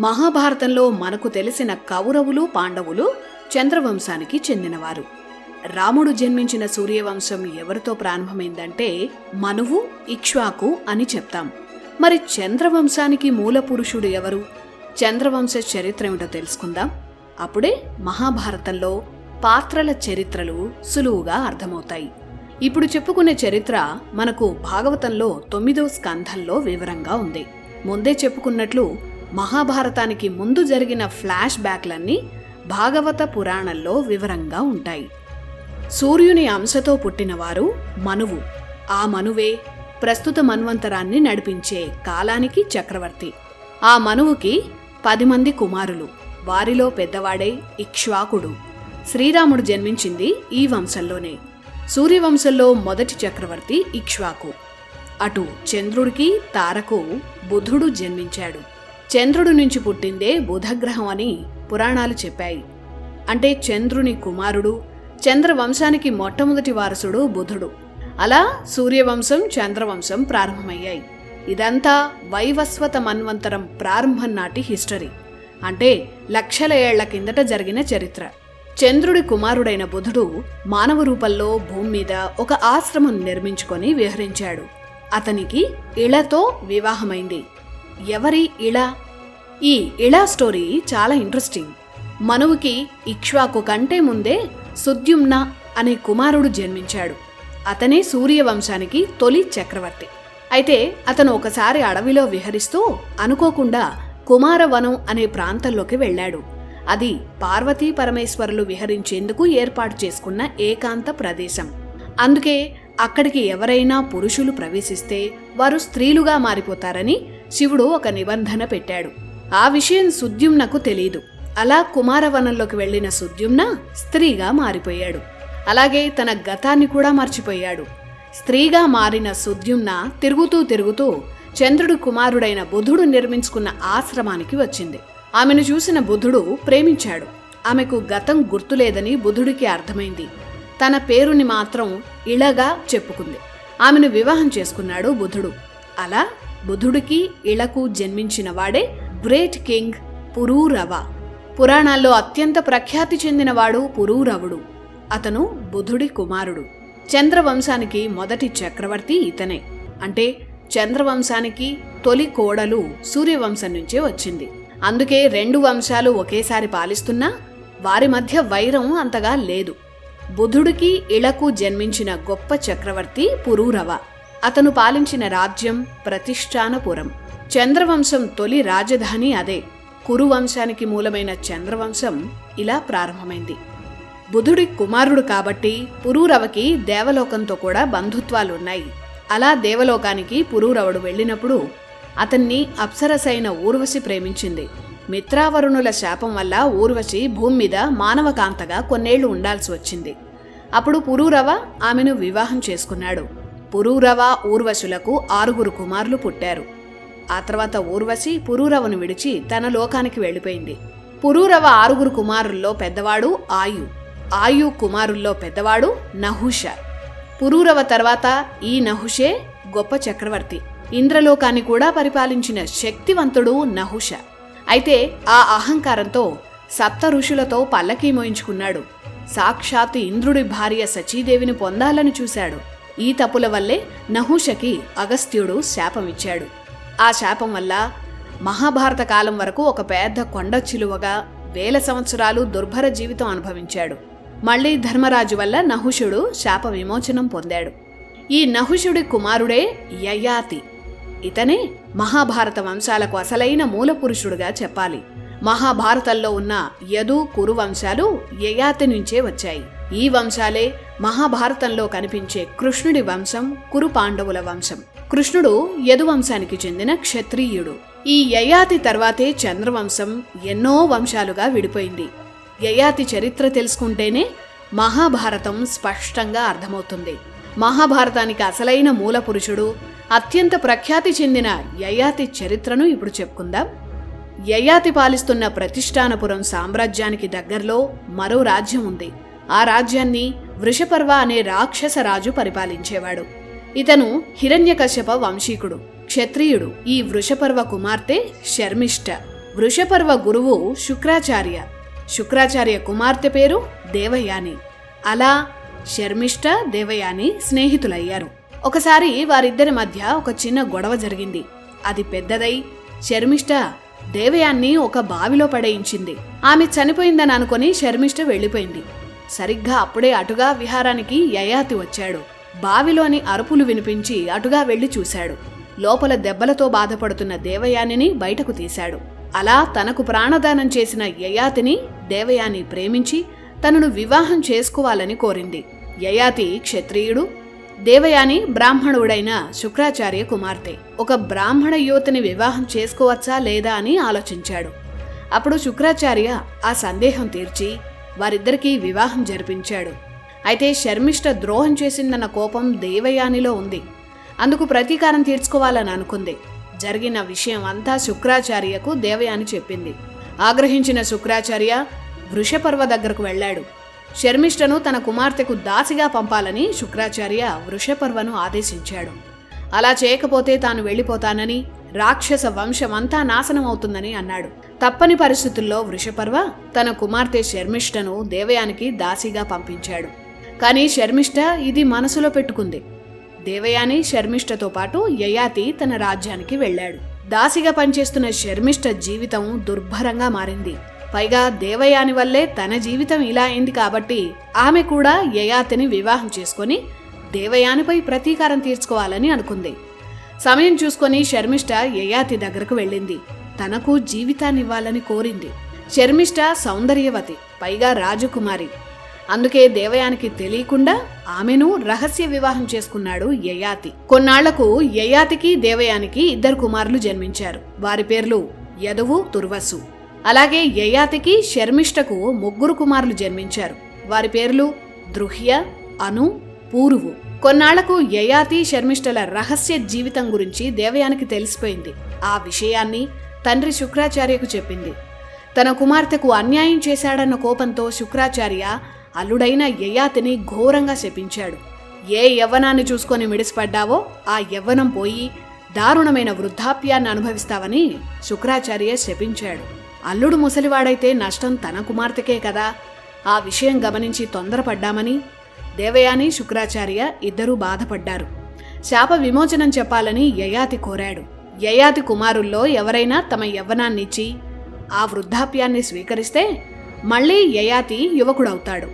మహాభారతంలో మనకు తెలిసిన కౌరవులు పాండవులు చంద్రవంశానికి చెందినవారు. రాముడు జన్మించిన సూర్యవంశం ఎవరితో ప్రారంభమైందంటే మనువు ఇక్ష్వాకు అని చెప్తాం. మరి చంద్రవంశానికి మూల పురుషుడు ఎవరు? చంద్రవంశ చరిత్ర ఏమిటో తెలుసుకుందాం. అప్పుడే మహాభారతంలో పాత్రల చరిత్రలు సులువుగా అర్థమవుతాయి. ఇప్పుడు చెప్పుకునే చరిత్ర మనకు భాగవతంలో తొమ్మిదో స్కంధంలో వివరంగా ఉంది. ముందే చెప్పుకున్నట్లు మహాభారతానికి ముందు జరిగిన ఫ్లాష్ బ్యాక్లన్నీ భాగవత పురాణంలో వివరంగా ఉంటాయి. సూర్యుని అంశతో పుట్టినవారు మనువు. ఆ మనువే ప్రస్తుత మన్వంతరాన్ని నడిపించే కాలానికి చక్రవర్తి. ఆ మనువుకి పది మంది కుమారులు. వారిలో పెద్దవాడే ఇక్ష్వాకుడు. శ్రీరాముడు జన్మించింది ఈ వంశంలోనే. సూర్యవంశంలో మొదటి చక్రవర్తి ఇక్ష్వాకు. అటు చంద్రుడికి తారకు బుధుడు జన్మించాడు. చంద్రుడి నుంచి పుట్టిందే బుధగ్రహం అని పురాణాలు చెప్పాయి. అంటే చంద్రుని కుమారుడు చంద్రవంశానికి మొట్టమొదటి వారసుడు బుధుడు. అలా సూర్యవంశం చంద్రవంశం ప్రారంభమయ్యాయి. ఇదంతా వైవస్వత మన్వంతరం ప్రారంభం నాటి హిస్టరీ. అంటే లక్షల ఏళ్ళ కిందట జరిగిన చరిత్ర. చంద్రుడి కుమారుడైన బుధుడు మానవ రూపంలో భూమి మీద ఒక ఆశ్రమం నిర్మించుకొని విహరించాడు. అతనికి ఇళతో వివాహమైంది. ఎవరి ఇళ? ఈ ఇళా స్టోరీ చాలా ఇంట్రెస్టింగ్. మనువుకి ఇక్ష్వాకు కంటే ముందే సుద్యుమ్న అనే కుమారుడు జన్మించాడు. అతనే సూర్యవంశానికి తొలి చక్రవర్తి. అయితే అతను ఒకసారి అడవిలో విహరిస్తూ అనుకోకుండా కుమారవనం అనే ప్రాంతంలోకి వెళ్ళాడు. అది పార్వతీ పరమేశ్వరులు విహరించేందుకు ఏర్పాటు చేసుకున్న ఏకాంత ప్రదేశం. అందుకే అక్కడికి ఎవరైనా పురుషులు ప్రవేశిస్తే వారు స్త్రీలుగా మారిపోతారని శివుడు ఒక నిబంధన పెట్టాడు. ఆ విషయం సుద్యుమ్నకు తెలియదు అలా కుమారవనంలోకి వెళ్ళిన సుద్యుమ్న స్త్రీగా మారిపోయాడు. అలాగే తన గతాన్ని కూడా మర్చిపోయాడు. స్త్రీగా మారిన సుద్యుమ్న తిరుగుతూ తిరుగుతూ చంద్రుడు కుమారుడైన బుధుడు నిర్మించుకున్న ఆశ్రమానికి వచ్చింది. ఆమెను చూసిన బుధుడు ప్రేమించాడు. ఆమెకు గతం గుర్తులేదని బుధుడికి అర్థమైంది. తన పేరుని మాత్రం ఇళగా చెప్పుకుంది. ఆమెను వివాహం చేసుకున్నాడు బుధుడు. అలా బుధుడికి ఇళకు జన్మించిన వాడే గ్రేట్ కింగ్ పురూరవ. పురాణాల్లో అత్యంత ప్రఖ్యాతి చెందినవాడు పురూరవుడు. అతను బుధుడి కుమారుడు. చంద్రవంశానికి మొదటి చక్రవర్తి ఇతనే. అంటే చంద్రవంశానికి తొలి కోడలు సూర్యవంశం నుంచే వచ్చింది. అందుకే రెండు వంశాలు ఒకేసారి పాలిస్తున్నా వారి మధ్య వైరం అంతగా లేదు. బుధుడికి ఇళకు జన్మించిన గొప్ప చక్రవర్తి పురూరవ. అతను పాలించిన రాజ్యం ప్రతిష్టానపురం. చంద్రవంశం తొలి రాజధాని అదే. కురువంశానికి మూలమైన చంద్రవంశం ఇలా ప్రారంభమైంది. బుధుడి కుమారుడు కాబట్టి పురూరవకి దేవలోకంతో కూడా బంధుత్వాలున్నాయి. అలా దేవలోకానికి పురూరవుడు వెళ్ళినప్పుడు అతన్ని అప్సరసైన ఊర్వశి ప్రేమించింది. మిత్రావరుణుల శాపం వల్ల ఊర్వశి భూమి మీద మానవకాంతగా కొన్నేళ్ళు ఉండాల్సి వచ్చింది. అప్పుడు పురూరవ ఆమెను వివాహం చేసుకున్నాడు. పురూరవ ఊర్వశులకు ఆరుగురు కుమారులు పుట్టారు. ఆ తర్వాత ఊర్వశి పురూరవను విడిచి తన లోకానికి వెళ్ళిపోయింది. పురూరవ ఆరుగురు కుమారుల్లో పెద్దవాడు ఆయు. ఆయు కుమారుల్లో పెద్దవాడు నహుష. పురూరవ తర్వాత ఈ నహుషే గొప్ప చక్రవర్తి. ఇంద్రలోకాన్ని కూడా పరిపాలించిన శక్తివంతుడు నహుష. అయితే ఆ అహంకారంతో సప్త ఋషులతో పల్లకీ మోయించుకున్నాడు. సాక్షాత్ ఇంద్రుడి భార్య సచీదేవిని పొందాలని చూశాడు. ఈ తప్పుల వల్లే నహుషకి అగస్త్యుడు శాపమిచ్చాడు. ఆ శాపం వల్ల మహాభారత కాలం వరకు ఒక పెద్ద కొండ చిలువగా వేల సంవత్సరాలు దుర్భర జీవితం అనుభవించాడు. మళ్ళీ ధర్మరాజు వల్ల నహుషుడు శాప విమోచనం పొందాడు. ఈ నహుషుడి కుమారుడే యయాతి. ఇతనే మహాభారత వంశాలకు అసలైన మూలపురుషుడుగా చెప్పాలి. మహాభారతంలో ఉన్న యదు కురు వంశాలు యయాతి నుంచే వచ్చాయి. ఈ వంశాలే మహాభారతంలో కనిపించే కృష్ణుడి వంశం కురు పాండవుల వంశం. కృష్ణుడు యదు వంశానికి చెందిన క్షత్రియుడు. ఈ యయాతి తర్వాతే చంద్రవంశం ఎన్నో వంశాలుగా విడిపోయింది. యయాతి చరిత్ర తెలుసుకుంటేనే మహాభారతం స్పష్టంగా అర్థమవుతుంది. మహాభారతానికి అసలైన మూల పురుషుడు అత్యంత ప్రఖ్యాతి చెందిన యయాతి చరిత్రను ఇప్పుడు చెప్పుకుందాం. యయాతి పాలిస్తున్న ప్రతిష్టానపురం సామ్రాజ్యానికి దగ్గరలో మరో రాజ్యం ఉంది. ఆ రాజ్యాన్ని వృషపర్వ అనే రాక్షస రాజు పరిపాలించేవాడు. ఇతను హిరణ్యకశ్యప వంశీకుడు క్షత్రియుడు. ఈ వృషపర్వ కుమార్తె శర్మిష్ట. వృషపర్వ గురువు శుక్రాచార్య. శుక్రాచార్య కుమార్తె పేరు దేవయాని. అలా శర్మిష్ట దేవయాని స్నేహితులయ్యారు. ఒకసారి వారిద్దరి మధ్య ఒక చిన్న గొడవ జరిగింది. అది పెద్దదై శర్మిష్ట దేవయాన్ని ఒక బావిలో పడేయించింది. ఆమె చనిపోయిందని అనుకుని శర్మిష్ట వెళ్ళిపోయింది. సరిగ్గా అప్పుడే అటుగా విహారానికి యయాతి వచ్చాడు. బావిలోని అరుపులు వినిపించి అటుగా వెళ్ళి చూశాడు. లోపల దెబ్బలతో బాధపడుతున్న దేవయానిని బయటకు తీశాడు. అలా తనకు ప్రాణదానం చేసిన యయాతిని దేవయాని ప్రేమించి తనను వివాహం చేసుకోవాలని కోరింది. యయాతి క్షత్రియుడు దేవయాని బ్రాహ్మణుడైన శుక్రాచార్య కుమార్తె. ఒక బ్రాహ్మణ యువతిని వివాహం చేసుకోవచ్చా లేదా అని ఆలోచించాడు. అప్పుడు శుక్రాచార్య ఆ సందేహం తీర్చి వారిద్దరికీ వివాహం జరిపించాడు. అయితే శర్మిష్ట ద్రోహం చేసిందన్న కోపం దేవయానిలో ఉంది. అందుకు ప్రతీకారం తీర్చుకోవాలని అనుకుంది. జరిగిన విషయం అంతా శుక్రాచార్యకు దేవయాని చెప్పింది. ఆగ్రహించిన శుక్రాచార్య వృషపర్వ దగ్గరకు వెళ్ళాడు. శర్మిష్టను తన కుమార్తెకు దాసిగా పంపాలని శుక్రాచార్య వృషపర్వను ఆదేశించాడు. అలా చేయకపోతే తాను వెళ్ళిపోతానని రాక్షస వంశమంతా నాశనం అవుతుందని అన్నాడు. తప్పని పరిస్థితుల్లో వృషపర్వ తన కుమార్తె శర్మిష్టను దేవయానికి దాసిగా పంపించాడు. కానీ శర్మిష్ట ఇది మనసులో పెట్టుకుంది. దేవయాని శర్మిష్టతో పాటు యయాతి తన రాజ్యానికి వెళ్ళాడు. దాసిగా పనిచేస్తున్న శర్మిష్ట జీవితం దుర్భరంగా మారింది. పైగా దేవయాని వల్లే తన జీవితం ఇలా అయింది కాబట్టి ఆమె కూడా యయాతిని వివాహం చేసుకొని దేవయానిపై ప్రతీకారం తీర్చుకోవాలని అనుకుంది. సమయం చూసుకొని శర్మిష్ట యయాతి దగ్గరకు వెళ్ళింది. తనకు జీవితాన్నివ్వాలని కోరింది. శర్మిష్ట సౌందర్యవతి పైగా రాజకుమారి. అందుకే దేవయానికి తెలియకుండా ఆమెను రహస్య వివాహం చేసుకున్నాడు యయాతి. కొన్నాళ్ళకు యయాతికి దేవయానికి ఇద్దరు కుమారులు జన్మించారు. వారి పేర్లు యదువు తుర్వసు. అలాగే యయాతికి శర్మిష్టకు ముగ్గురు కుమారులు జన్మించారు. వారి పేర్లు దృహ్య అను పూరువు. కొన్నాళ్ళకు యయాతి శర్మిష్టల రహస్య జీవితం గురించి దేవయానికి తెలిసిపోయింది. ఆ విషయాన్ని తండ్రి శుక్రాచార్యకు చెప్పింది. తన కుమార్తెకు అన్యాయం చేశాడన్న కోపంతో శుక్రాచార్య అల్లుడైన యయాతిని ఘోరంగా శపించాడు. ఏ యవ్వనాన్ని చూసుకొని మిడిసిపడ్డావో ఆ యవ్వనం పోయి దారుణమైన వృద్ధాప్యాన్ని అనుభవిస్తావని శుక్రాచార్య శపించాడు. అల్లుడు ముసలివాడైతే నష్టం తన కుమార్తెకే కదా. ఆ విషయం గమనించి తొందరపడ్డామని దేవయాని శుక్రాచార్య ఇద్దరూ బాధపడ్డారు. శాప విమోచనం చెప్పాలని యయాతి కోరాడు. యయాతి కుమారుల్లో ఎవరైనా తమ యవ్వనాన్నిచ్చి ఆ వృద్ధాప్యాన్ని స్వీకరిస్తే మళ్ళీ యయాతి యువకుడవుతాడు.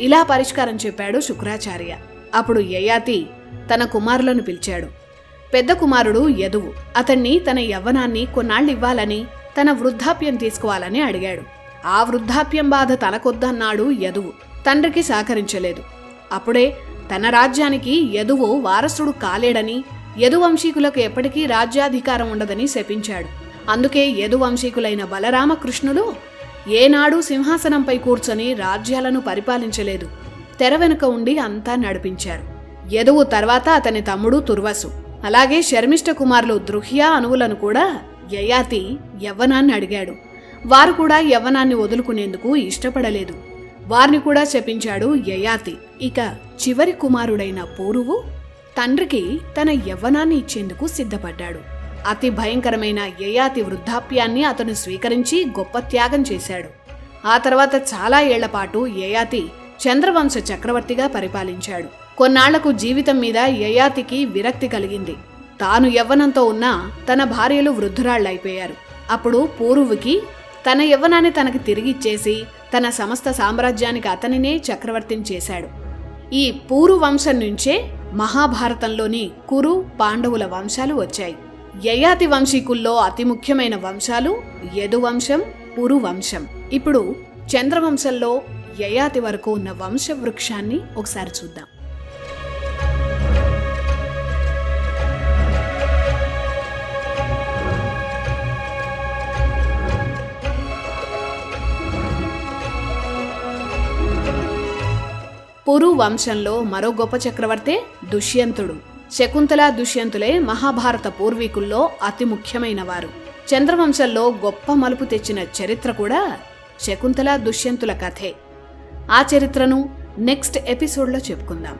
ఇలా పరిష్కారం చెప్పాడు శుక్రాచార్య. అప్పుడు యయాతి తన కుమారులను పిలిచాడు. పెద్ద కుమారుడు యదువు అతన్ని తన యవ్వనాన్ని కొన్నాళ్ళివ్వాలని తన వృద్ధాప్యం తీసుకోవాలని అడిగాడు. ఆ వృద్ధాప్యం బాధ తనకొద్దన్నాడు యదువు. తండ్రికి సహకరించలేదు. అప్పుడే తన రాజ్యానికి యదువు వారసుడు కాలేడని యదువంశీకులకు ఎప్పటికీ రాజ్యాధికారం ఉండదని శపించాడు. అందుకే యదువంశీకులైన బలరామకృష్ణులు ఏనాడు సింహాసనంపై కూర్చొని రాజ్యాలను పరిపాలించలేదు. తెర వెనుక ఉండి అంతా నడిపించారు. యదువు తర్వాత అతని తమ్ముడు తుర్వసు అలాగే శర్మిష్ఠ కుమారులు దృహ్యా అనువులను కూడా యయాతి యవ్వనాన్ని అడిగాడు. వారు కూడా యవ్వనాన్ని వదులుకునేందుకు ఇష్టపడలేదు. వారిని కూడా శపించాడు యయాతి. ఇక చివరి కుమారుడైన పూరువు తండ్రికి తన యవ్వనాన్ని ఇచ్చేందుకు సిద్ధపడ్డాడు. అతి భయంకరమైన యయాతి వృద్ధాప్యాన్ని అతను స్వీకరించి గొప్ప త్యాగం చేశాడు. ఆ తర్వాత చాలా ఏళ్ళపాటు యయాతి చంద్రవంశ చక్రవర్తిగా పరిపాలించాడు. కొన్నాళ్ళకు జీవితం మీద యయాతికి విరక్తి కలిగింది. తాను యవ్వనంతో ఉన్నా తన భార్యలు వృద్ధురాళ్ళైపోయారు అప్పుడు పూర్వుకి తన యవ్వనాన్ని తనకి తిరిగిచ్చేసి తన సమస్త సామ్రాజ్యానికి అతనినే చక్రవర్తిని చేశాడు. ఈ పూరు వంశం నుంచే మహాభారతంలోని కురు పాండవుల వంశాలు వచ్చాయి. యయాతి వంశీకుల్లో అతి ముఖ్యమైన వంశాలు యదువంశం పురు వంశం. ఇప్పుడు చంద్రవంశంలో యయాతి వరకు ఉన్న వంశ వృక్షాన్ని ఒకసారి చూద్దాం. పురు వంశంలో మరో గొప్ప చక్రవర్తే దుష్యంతుడు. శకుంతల దుష్యంతులే మహాభారత పూర్వీకుల్లో అతి ముఖ్యమైన వారు చంద్రవంశంలో గొప్ప మలుపు తెచ్చిన చరిత్ర కూడా శకుంతల దుష్యంతుల కథే. ఆ చరిత్రను నెక్స్ట్ ఎపిసోడ్లో చెప్పుకుందాం.